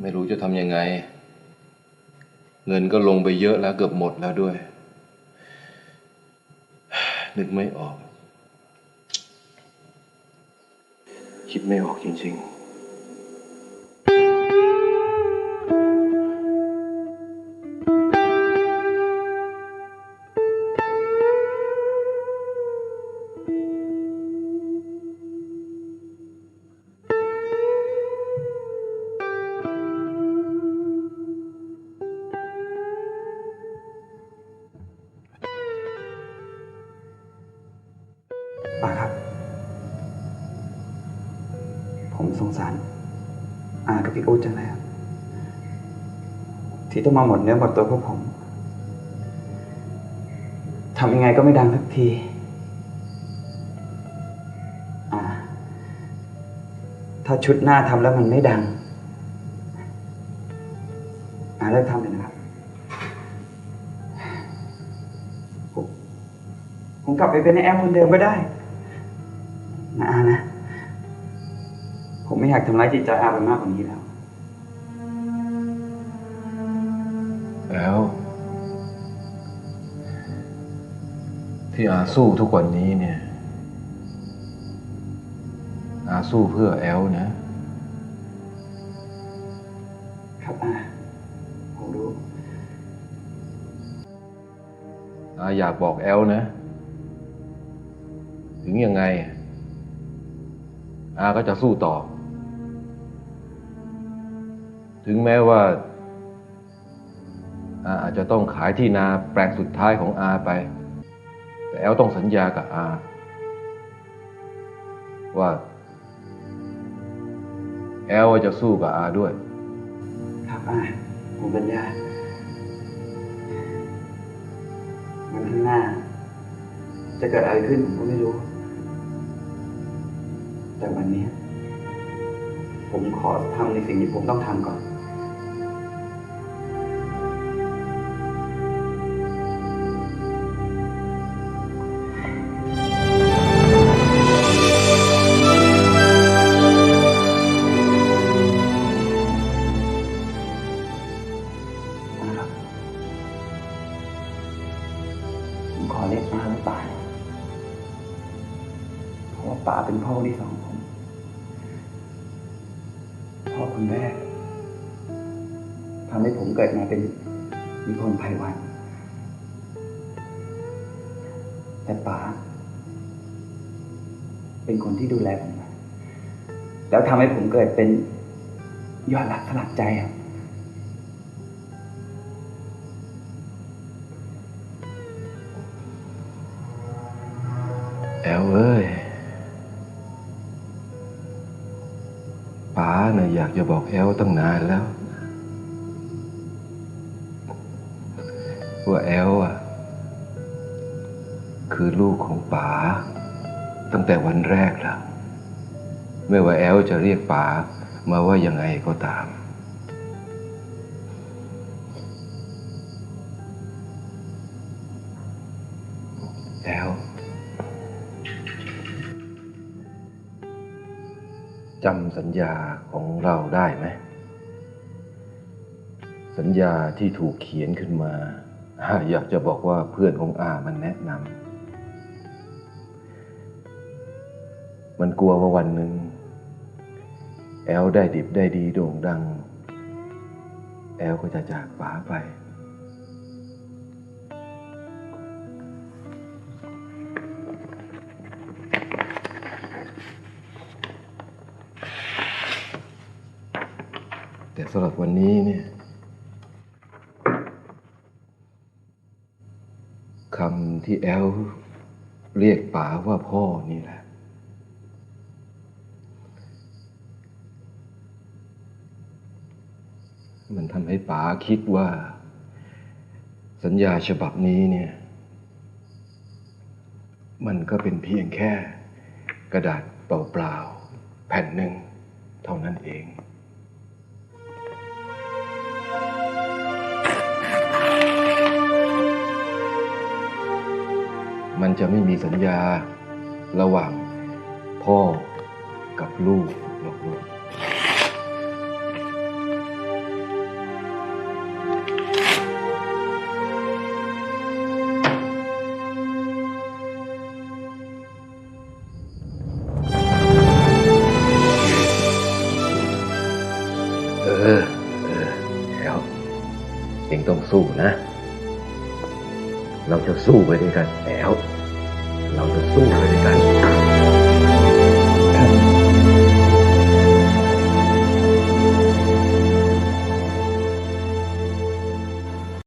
ไม่รู้จะทำยังไง เงินก็ลงไปเยอะแล้วเกือบหมดแล้วด้วย นึกไม่ออก คิดไม่ออกจริง ๆ ผมสงสารอากับพี่อู๊ดจังเลยครับที่ต้องมาหมดเนื้อหมดตัวพวกผมทำยังไงก็ไม่ดังสักทีอาถ้าชุดหน้าทำแล้วมันไม่ดังอาเลิกทำเลยนะครับผมผมกลับไปเป็นไอแอมคนเดิมก็ได้ ผมไม่อยากทำร้ายจิตใจอาไปมากกว่านี้แล้ว แล้ว ที่อาสู้ทุกวันนี้เนี่ย อาสู้เพื่อแอลนะ ครับอาผมรู้อาอยากบอกแอลนะ ถึงยังไงอาก็จะสู้ต่อ ถึงแม้ว่าอาอาจจะต้องขายที่นาแปลงสุดท้ายของอาไป แต่แอลต้องสัญญากับอา ว่า แอลจะสู้กับอาด้วย ครับอาผมสัญญาวันข้างหน้า จะเกิดอะไรขึ้นผมก็ไม่รู้ แต่วันนี้ ผมขอทำในสิ่งที่ผมต้องทำก่อน อเรียกอาว่าป่าเพราะว่าป่าเป็นพ่อที่สองผมพ่อคนแรกทำให้ผมเกิดมาเป็นมีคนไพวัน แต่ป๋าเป็นคนที่ดูแลผมแล้วทำให้ผมเกิดเป็นยอดรักสลักใจครับ แอลเอ้ยป๋าเน่ะอยากจะบอกแอลตั้งนานแล้ว ว่าแอลอะ คือลูกของป๋าตั้งแต่วันแรกแล้วไม่ว่าแอลจะเรียกป๋ามาว่ายังไงก็ตาม จำสัญญาของเราได้ไหม สัญญาที่ถูกเขียนขึ้นมา อยากจะบอกว่าเพื่อนของอามันแนะนำมันกลัวว่าวันหนึ่ง แอลได้ดิบได้ดีโด่งดัง แอลก็จะจากป๋าไป แต่สำหรับวันนี้เนี่ยคำที่แอลเรียกป๋าว่าพ่อนี่แหละ มันทำให้ป๋าคิดว่า สัญญาฉบับนี้เนี่ย มันก็เป็นเพียงแค่กระดาษเปล่าๆ แผ่นหนึ่งเท่านั้นเอง มันจะไม่มีสัญญาระหว่างพ่อกับลูกหรอกลูกเออ เออ แล้วเองต้องสู้นะ เราจะสู้ไปด้วยกันแอลเราจะสู้ไป